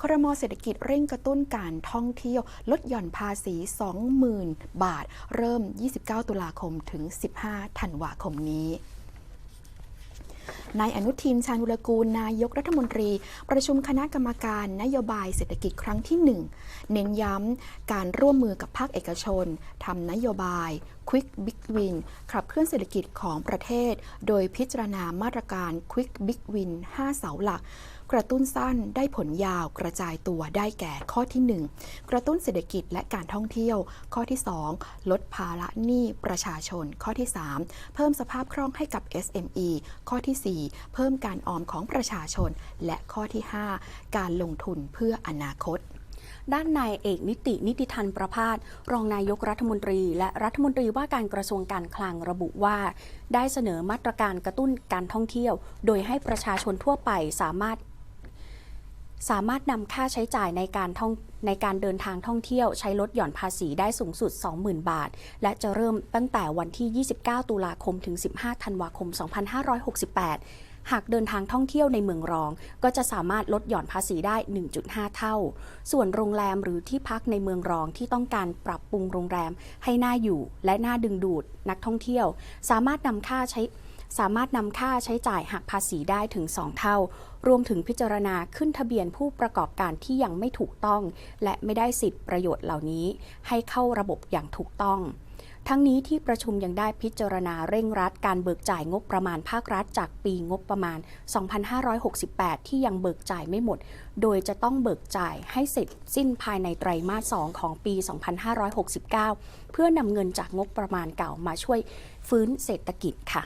ครมเศรษฐกิจเร่งกระตุ้นการท่องเที่ยว ลดหย่อนภาษี 20,000 บาท เริ่ม 29 ตุลาคมถึง 15 ธันวาคมนี้นายอนุทินชาญวุลกูล นายกรัฐมนตรี ประชุมคณะกรรมการนโยบายเศรษฐกิจครั้งที่ 1 เน้นย้ำการร่วมมือกับภาคเอกชนทำนโยบาย Quick Big Win ขับเคลื่อนเศรษฐกิจของประเทศ โดยพิจารณามาตรการ Quick Big Win 5 เสาหลัก กระตุ้นสั้นได้ผลยาวกระจายตัวได้แก่ข้อที่ 1 กระตุ้นเศรษฐกิจและการท่องเที่ยว ข้อที่ 2 ลดภาระหนี้ประชาชน ข้อที่ 3 เพิ่มสภาพคล่องให้กับ SME ข้อที่ 4 เพิ่มการออมของประชาชน และข้อที่ 5 การลงทุนเพื่ออนาคตด้านนายเอกนิตินิติทันประพาสรองนายกรัฐมนตรี และรัฐมนตรีว่าการกระทรวงการคลังระบุว่า ได้เสนอมาตรการกระตุ้นการท่องเที่ยว โดยให้ประชาชนทั่วไปสามารถ สามารถนำค่าใช้จ่ายในการท่องในการเดินทางท่องเที่ยวใช้ลดหย่อนภาษีได้สูงสุด 20,000 บาท และจะเริ่มตั้งแต่วันที่ 29 ตุลาคมถึง 15 ธันวาคม 2568 หากเดินทางท่องเที่ยวในเมืองรอง ก็จะสามารถลดหย่อนภาษีได้ 1.5 เท่า ส่วนโรงแรมหรือที่พักในเมืองรองที่ต้องการปรับปรุงโรงแรมให้น่าอยู่ และน่าดึงดูดนักท่องเที่ยว สามารถนำค่าใช้ สามารถนำค่าใช้จ่ายหักภาษีได้ถึง 2 เท่า รวมถึงพิจารณาขึ้นทะเบียนผู้ประกอบการที่ยังไม่ถูกต้อง และไม่ได้สิทธิประโยชน์เหล่านี้ ให้เข้าระบบอย่างถูกต้องทั้งนี้ที่ประชุมยังได้พิจารณาเร่งรัดการเบิกจ่ายงบประมาณภาครัฐจากปีงบประมาณ 2568 ที่ยังเบิกจ่ายไม่หมด โดยจะต้องเบิกจ่ายให้เสร็จสิ้นภายในไตรมาส 2 ของปี 2569 เพื่อนำเงินจากงบประมาณเก่ามาช่วยฟื้นเศรษฐกิจค่ะ